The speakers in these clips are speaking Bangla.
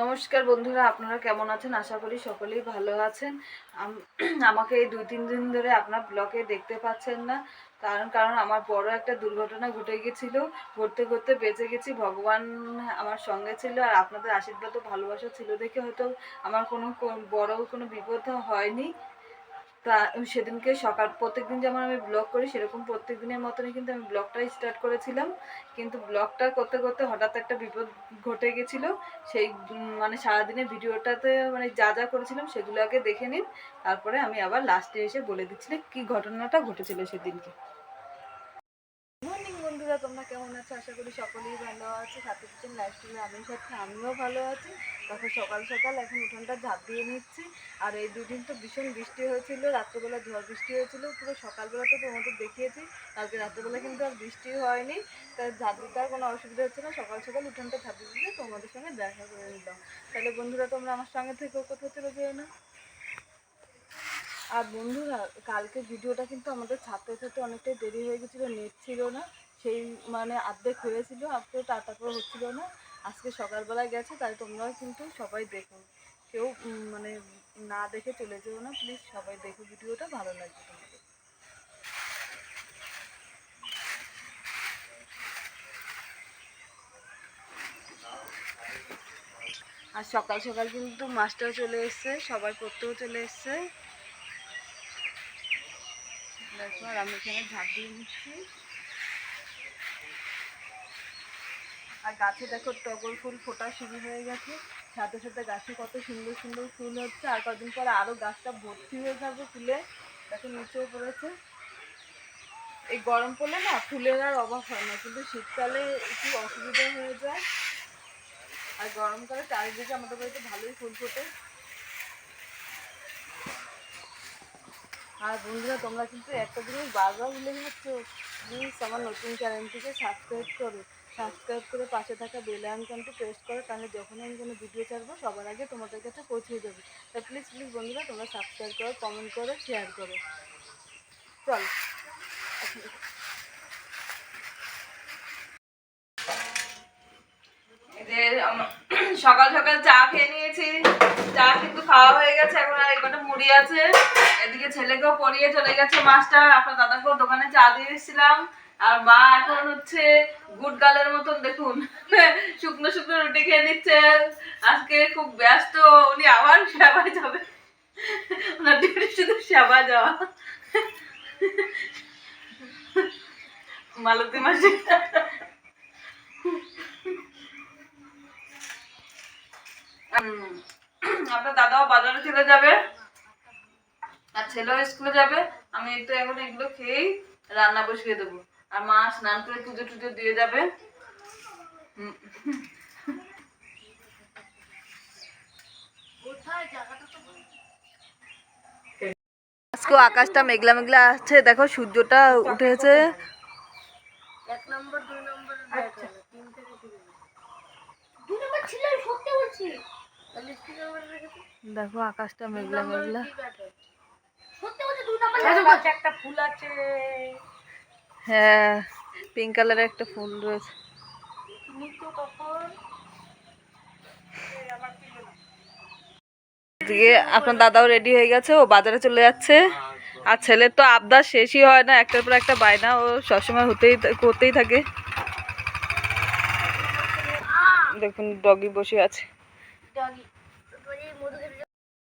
নমস্কার বন্ধুরা, আপনারা কেমন আছেন? আশা করি সকলেই ভালো আছেন। আমাকে এই দুই তিন দিন ধরে আপনার ব্লকে দেখতে পাচ্ছেন না, কারণ কারণ আমার বড় একটা দুর্ঘটনা ঘটে গেছিল। ঘটতে ঘটতে বেঁচে গেছি, ভগবান আমার সঙ্গে ছিল আর আপনাদের আশীর্বাদ ভালোবাসা ছিল দেখে হয়তো আমার কোনো বড় কোনো বিপদ হয়নি। সেদিনকে সকাল, প্রত্যেকদিন যেমন আমি ব্লগ করি, সেরকম প্রত্যেক দিনের মতনই কিন্তু আমি ব্লগটা স্টার্ট করেছিলাম। কিন্তু ব্লগটা করতে করতে হঠাৎ একটা বিপদ ঘটে গেছিল। সেই মানে সারাদিনের ভিডিওটাতে মানে যা যা করেছিলাম সেগুলো আগে দেখে নিন। তারপরে আমি আবার লাস্টে এসে বলে দিচ্ছিলাম কি ঘটনাটা ঘটেছিল সেদিনকে। বন্ধুরা, তোমরা কেমন আছো? আশা করি সকলেই ভালো আছে। সাথে কিচেন লাইফস্টাইলে আমি সাথে আমিও ভালো আছি। তখন সকাল সকাল এখন উঠোনটা ঝাঁপ দিয়ে নিচ্ছি। আর এই দুদিন তো ভীষণ বৃষ্টি হয়েছিল। রাত্রেবেলা ঝড় বৃষ্টি হয়েছিল। পুরো সকালবেলা তো তোমাদের দেখিয়েছি। কালকে রাত্রেবেলা কিন্তু আর বৃষ্টি হয়নি। তাই ঝাঁপ দিতে আর কোনো অসুবিধা হচ্ছে না। সকাল সকাল উঠোনটা ঝাঁপ দিয়ে তোমাদের সঙ্গে দেখা করে নিলাম। তাহলে বন্ধুরা, তোমরা আমার সঙ্গে থেকেও কোথাও চলে যেও না। আর বন্ধুরা, কালকে ভিডিওটা কিন্তু আমাদের ছাড়তে ছাড়তে অনেকটাই দেরি হয়ে গেছিল। নেট ছিল না। সেই মানে অর্ধেক হয়েছিল আপনি টাটা করে হচ্ছিল না। আজকে সকালবেলায় গেছে, তাই তোমরাও কিন্তু সবাই দেখো। কেউ মানে না দেখে চলে যেও না প্লিজ সবাই দেখো ভিডিওটা, ভালো লাগবে তোমাদের। আর সকাল সকাল কিন্তু মাস্টার চলে এসছে, সবাই পড়তেও চলে এসছে। দেখো, আর আমি এখানে ঝাঁপ দিয়ে নিচ্ছি আর গাছে দেখো টগর ফুল, ফোটা শুরু হয়ে গেছে। সাথে সাথে গাছে কত সুন্দর সুন্দর ফুল হচ্ছে। আর কদিন পরে আরও গাছটা ভর্তি হয়ে যাবে ফুলে। দেখো নিচেও পড়েছে। এই গরম পড়লে না ফুলের আর অভাব হয় না, কিন্তু শীতকালে একটু অসুবিধা হয়ে যায়। আর গরমকালে চারিদিকে আমাদের বাড়িতে ভালোই ফুল ফোটে। আর বন্ধুরা, তোমরা কিন্তু একটা জিনিস বারবার ভুলে যাচ্ছ। প্লিজ আমার নতুন চ্যানেলটিকে সাবস্ক্রাইব করো সাবস্ক্রাইব করে পাশে থাকা বেল আইকনটি প্রেস করো, তাহলে যখন আমি কোনো ভিডিও ছাড়বো, সবার আগে তোমাদের কাছে পৌঁছে যাবে। তা প্লিজ প্লিজ বন্ধুরা, তোমরা সাবস্ক্রাইব করো কমেন্ট করো শেয়ার করো। চল এই যে আম- সকাল সকাল চা খেয়ে নিয়েছি। চা কিন্তু খাওয়া হয়ে গেছে, এখন আর একটা মুড়ি আছে। এদিকে ছেলেকেও পড়িয়ে চলে গেছে মাস্টার, আপনার দাদাকেও দোকানে চা দিয়ে এসেছিলাম। আর মা এখন হচ্ছে গুড গালের মতন, দেখুন, শুকনো শুকনো রুটি খেয়ে নিচ্ছে। আজকে খুব ব্যস্ত, উনি আবার সেবায় যাবে। ওনার ডিউটি শুধু সেবা যাওয়া। মালতী মাসি উম, আপনার দাদাও যাবে। আর ছেলেও স্কুলে যাবে। আমি একটু এখন এগুলো খেয়েই রান্না বসিয়ে দেবো। আর মা স্নান করে পুজো টুজো দিয়ে যাবে। হুম। আজকেও আকাশটা মেঘলা মেঘলা আছে। দেখো সূর্যটা উঠেছে এক নম্বর দুই নম্বর আচ্ছা তিন থেকে শুরু দুই নম্বর ছিল আমি সত্যি বলছি তাহলে তিন নম্বর রেখেছি দেখো আকাশটা মেঘলা মেঘলা। নম্বর একটা ফুল আছে। হ্যাঁ পিঙ্ক কালারের একটা ফুল রয়েছে। এদিকে আপনার দাদাও রেডি হয়ে গেছে ও বাজারে চলে যাচ্ছে। আর ছেলের তো আবদার শেষই হয় না একটার পর একটা বায়না ও সবসময় হতেই করতেই থাকে। দেখুন ডগি বসে আছে।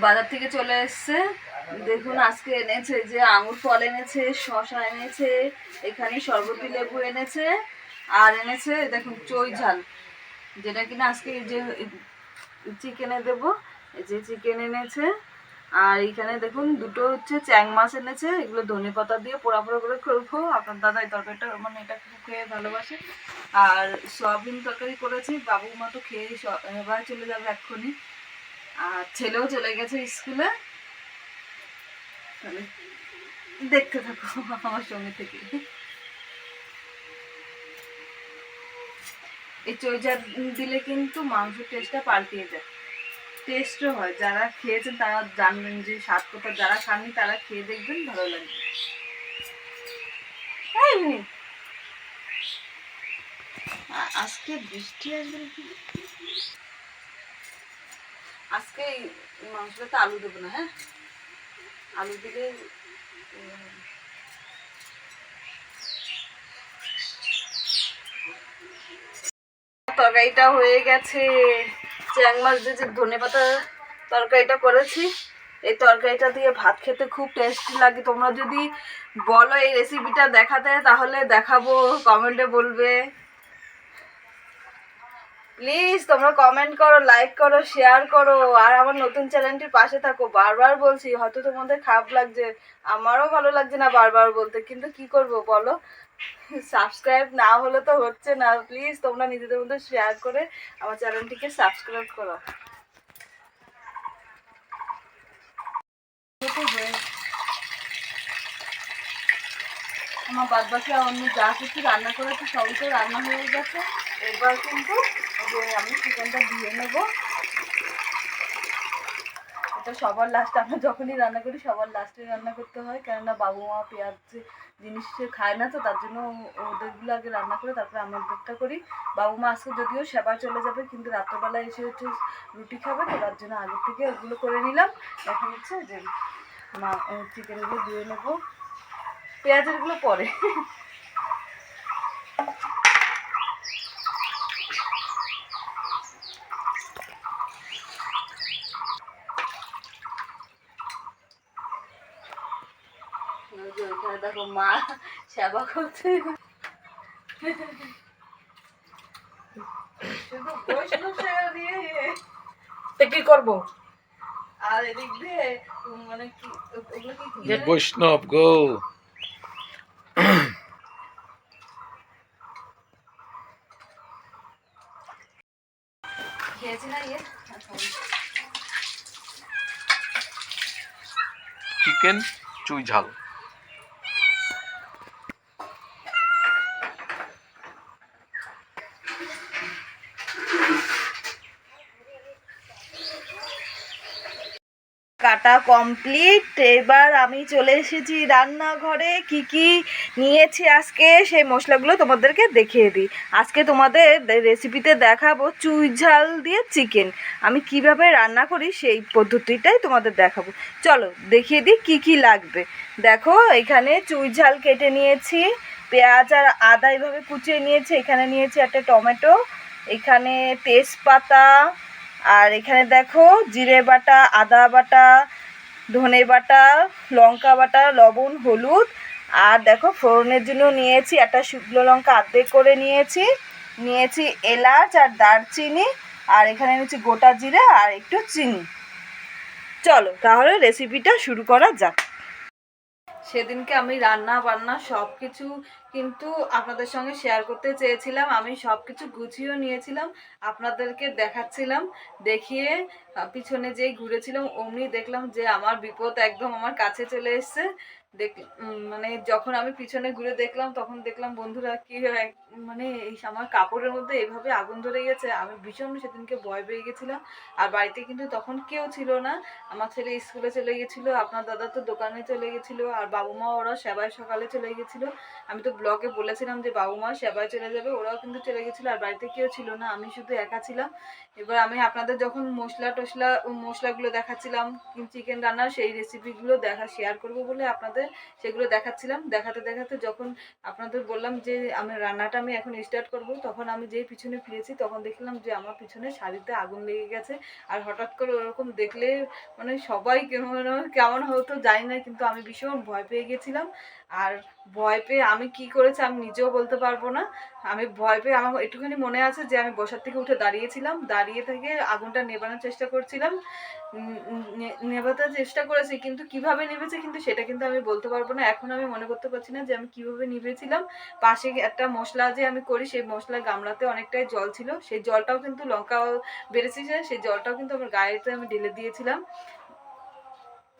বাজার থেকে চলে এসছে। দেখুন, আজকে এনেছে যে আঙুর ফল এনেছে শশা এনেছে এখানে শরবতি লেবু এনেছে, আর এনেছে, দেখুন, চই ঝাল, যেটা কিনা আজকে যে চিকেনে দেব যে চিকেন এনেছে, আর এখানে দেখুন, দুটো হচ্ছে চ্যাং মাছ এনেছে, এগুলো ধনে পাতা দিয়ে পোড়া পোড়া করে করব আপনার দাদা এই তরকারিটা মানে এটা খুব খেয়ে ভালোবাসে। আর সয়াবিন তরকারি করেছি বাবু মা তো খেয়ে স- চলে যাবে এক্ষুনি। আর ছেলেও চলে গেছে স্কুলে। তাহলে দেখতে থাকো আমার সঙ্গে থেকে। এই চইজা দিলে কিন্তু মাংসের টেস্টটা পাল্টিয়ে যায়। টেস্টও হয়। যারা খেয়েছেন তারা জানবেন যে স্বাদ কথা যারা খাননি তারা খেয়ে দেখবেন ভালো লাগবে। এই মেয়ে, আজকে বৃষ্টি আসবে? আজকে এই মাংসটাতে আলু দেবো না হ্যাঁ? আলু দিলে তরকারিটা হয়ে গেছে। চ্যাং মাছ দিয়ে যে ধনে পাতা তরকারিটা করেছি, এই তরকারিটা দিয়ে ভাত খেতে খুব টেস্টি লাগে। তোমরা যদি বলো এই রেসিপিটা দেখাতে, তাহলে দেখাবো কমেন্টে বলবে। প্লিজ তোমরা কমেন্ট করো লাইক করো শেয়ার করো, আর আমার নতুন চ্যানেলটির পাশে থাকো। বারবার বলছি, হয়তো তোমাদের খারাপ লাগছে, আমারও ভালো লাগছে না বারবার বলতে, কিন্তু কি করব বলো? সাবস্ক্রাইব না হলে তো হচ্ছে না। প্লিজ তোমরা নিজেদের মধ্যে শেয়ার করে আমার চ্যানেলটিকে সাবস্ক্রাইব করো। আমার বাদ বাকি অন্য যা কিছু রান্না করেছি, সবই তো রান্না হয়ে গেছে। এবার কিন্তু আমি চিকেনটা দিয়ে নেব। এটা সবার লাস্টে আমরা যখনই রান্না করি, সবার লাস্টে রান্না করতে হয়। কেননা বাবু মা পেঁয়াজ জিনিস খায় না, তো তার জন্য ওদেরগুলো আগে রান্না করে তারপরে আমাদেরটা করি। বাবু মা আজকে যদিও সেবায় চলে যাবে, কিন্তু রাত্রেবেলা এসে হচ্ছে রুটি খাবে, তো তার জন্য আগের থেকে ওগুলো করে নিলাম। এখন হচ্ছে যে মা চিকেনগুলো দিয়ে নেব। পেঁয়াজেরগুলো পরে ওই মা সেবা করছে শুধু বৈষ্ণব সেবা দিয়ে তো কি করব? আর এদিক দিয়ে মানে কি ওগুলো কি কি বলে? Vaishnav, কাটা কমপ্লিট এবার আমি চলে এসেছি রান্নাঘরে। কি কি নিয়েছি আজকে, সেই মশলাগুলো তোমাদেরকে দেখিয়ে দিই। আজকে তোমাদের রেসিপিতে দেখাবো চুই ঝাল দিয়ে চিকেন আমি কীভাবে রান্না করি সেই পদ্ধতিটাই তোমাদের দেখাবো। চলো, দেখিয়ে দিই কি কি লাগবে। দেখো, এখানে চুই ঝাল কেটে নিয়েছি। পেঁয়াজ আর আদা এইভাবে কুচিয়ে নিয়েছি। এখানে নিয়েছি একটা টমেটো। এখানে তেজপাতা। আর এখানে দেখো জিরে বাটা, আদা বাটা, ধনে বাটা, লঙ্কা বাটা, লবণ, হলুদ। আর দেখো ফোড়নের জন্য নিয়েছি একটা শুকনো লঙ্কা আর্ধেক করে নিয়েছি। নিয়েছি এলাচ আর দারচিনি। আর এখানে নিয়েছি গোটা জিরে আর একটু চিনি। চলো তাহলে রেসিপিটা শুরু করা যাক। সেদিনকে আমি রান্না বান্না সব কিছু কিন্তু আপনাদের সঙ্গে শেয়ার করতে চেয়েছিলাম, আমি সব কিছু গুছিয়েও নিয়েছিলাম, আপনাদেরকে দেখাচ্ছিলাম, দেখিয়ে পিছনে যেই ঘুরেছিলাম, অমনি দেখলাম যে আমার বিপদ একদম আমার কাছে চলে এসছে। দেখ মানে যখন আমি পিছনে ঘুরে দেখলাম, তখন দেখলাম বন্ধুরা কি মানে এই আমার কাপড়ের মধ্যে এভাবে আগুন ধরে গেছে, আমি ভীষণ সেদিনকে ভয় পেয়ে গেছিলাম। আর বাড়িতে কিন্তু তখন কেউ ছিল না। আমার ছেলে স্কুলে চলে গেছিল, আপনার দাদা তো দোকানে চলে গেছিল, আর বাবু মা ওরা সেবায় সকালে চলে গেছিল। আমি তো ব্লগে বলেছিলাম যে বাবু মা সেবায় চলে যাবে। ওরাও কিন্তু চলে গেছিল, আর বাড়িতে কেউ ছিল না, আমি শুধু একা ছিলাম। এবার আমি আপনাদের যখন মশলা টশলা মশলাগুলো দেখাচ্ছিলাম, চিকেন রান্নার সেই রেসিপিগুলো দেখা শেয়ার করব বলে আপনাদের সেগুলো দেখাচ্ছিলাম। দেখাতে দেখাতে যখন আপনাদের বললাম যে আমি রান্নাটা আমি এখন স্টার্ট করব, তখন আমি যেই পিছনে ফিরেছি তখন দেখলাম যে আমার পিছনে শাড়িতে আগুন লেগে গেছে। আর হঠাৎ করে ওরকম দেখলে মানে সবাই কেমন কেমন হতো জানি না, কিন্তু আমি ভীষণ ভয় পেয়ে গেছিলাম। আর ভয় পেয়ে আমি কি করেছি আমি নিজেও বলতে পারব না। আমি ভয় পেয়ে আমার একটুখানি মনে আছে যে আমি বসার থেকে উঠে দাঁড়িয়েছিলাম দাঁড়িয়ে থেকে আগুনটা নেবানোর চেষ্টা করছিলাম। উম, উম, নে- নেভাতে চেষ্টা করেছি কিন্তু কীভাবে নেবেছে কিন্তু সেটা কিন্তু আমি বলতে পারব না। এখন আমি মনে করতে পারছি না যে আমি কীভাবে নিভেছিলাম। পাশে একটা মশলা যে আমি করি সেই মশলা গামলাতে অনেকটাই জল ছিল। সেই জলটাও কিন্তু লঙ্কা বেড়েছে সেই জলটাও কিন্তু আমার গায়েতে আমি ঢেলে দিয়েছিলাম।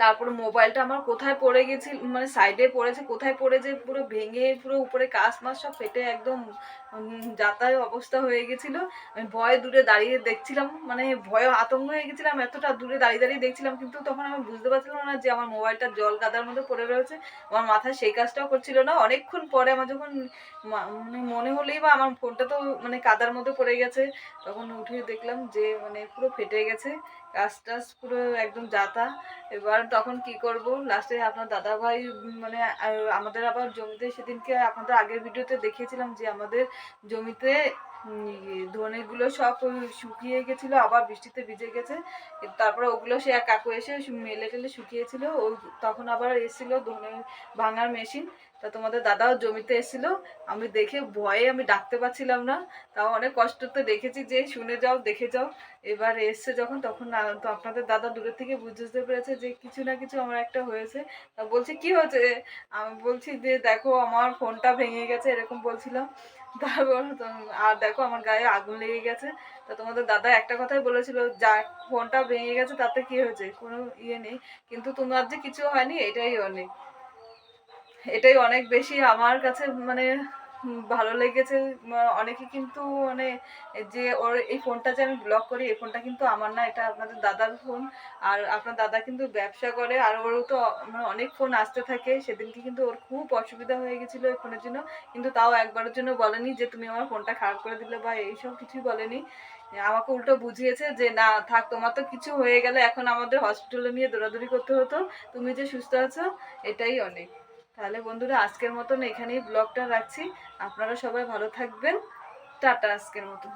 তারপরে মোবাইলটা আমার কোথায় পড়ে গেছিল মানে সাইডে পড়েছে, কোথায় পড়েছে, পুরো ভেঙে, পুরো উপরে কাঁচ মাছ সব ফেটে একদম যাতায় অবস্থা হয়ে গেছিল। আমি ভয়ে দূরে দাঁড়িয়ে দেখছিলাম মানে ভয়ে আতঙ্ক হয়ে গেছিলাম, এতটা দূরে দাঁড়িয়ে দাঁড়িয়ে দেখছিলাম, কিন্তু তখন আমি বুঝতে পারছিলাম না যে আমার মোবাইলটা জল কাদার মধ্যে পড়ে রয়েছে, আমার মাথায় সেই কাজটাও করছিল না। অনেকক্ষণ পরে আমার যখন মানে মনে হলেই বা আমার ফোনটা তো মানে কাদার মধ্যে পড়ে গেছে, তখন উঠে দেখলাম যে মানে পুরো ফেটে গেছে। কাজ টাজ পুরো একদম যাতা। এবার তখন কি করব? লাস্টে আপনার দাদা ভাই মানে আমাদের আবার জমিতে সেদিনকে আপনাদের আগের ভিডিওতে দেখিয়েছিলাম যে আমাদের জমিতে ইয়ে, ধনেগুলো সব শুকিয়ে গেছিল আবার বৃষ্টিতে ভিজে গেছে। তারপরে ওগুলো সে কাকু এসে মেলে টেলে শুকিয়েছিল। ওই তখন আবার এসেছিল ধনে ভাঙার মেশিন তা তোমাদের দাদাও জমিতে এসেছিল। আমি দেখে ভয়ে আমি ডাকতে পারছিলাম না। তাও অনেক কষ্টতে দেখেছি যে, শুনে যাও, দেখে যাও। এবার এসছে যখন, তখন তো আপনাদের দাদা দূরের থেকে বুঝতে পেরেছে যে, কিছু না কিছু আমার একটা হয়েছে। তা বলছে, কি হয়েছে? আমি বলছি যে, দেখো, আমার ফোনটা ভেঙে গেছে, এরকম বলছিলাম। তারপর আর দেখো, আমার গায়ে আগুন লেগে গেছে। তা তোমাদের দাদা একটা কথাই বলেছিল, যা ফোনটা ভেঙে গেছে, তাতে কি হয়েছে? কোনো ইয়ে নেই। কিন্তু তোমার যে কিছু হয়নি, এটাই অনেক এটাই অনেক বেশি আমার কাছে মানে ভালো লেগেছে। অনেকে কিন্তু মানে যে ওর এই ফোনটা যে আমি ব্লক করি, এই ফোনটা কিন্তু আমার না, এটা আপনাদের দাদার ফোন। আর আপনার দাদা কিন্তু ব্যবসা করে, আর ওরও তো মানে অনেক ফোন আসতে থাকে। সেদিনকে কিন্তু ওর খুব অসুবিধা হয়ে গেছিল এই ফোনের জন্য। কিন্তু তাও একবারের জন্য বলেনি যে, তুমি আমার ফোনটা খারাপ করে দিলে বা এইসব কিছুই বলেনি। আমাকে উল্টো বুঝিয়েছে যে, না, থাক, তোমার তো কিছু হয়ে গেলে এখন আমাদের হসপিটালে নিয়ে দৌড়াদৌড়ি করতে হতো। তুমি যে সুস্থ আছো, এটাই অনেক। তাহলে বন্ধুরা আজকের মতন এখানেই ব্লগটা রাখছি। আপনারা সবাই ভালো থাকবেন। টাটা আজকের মতন।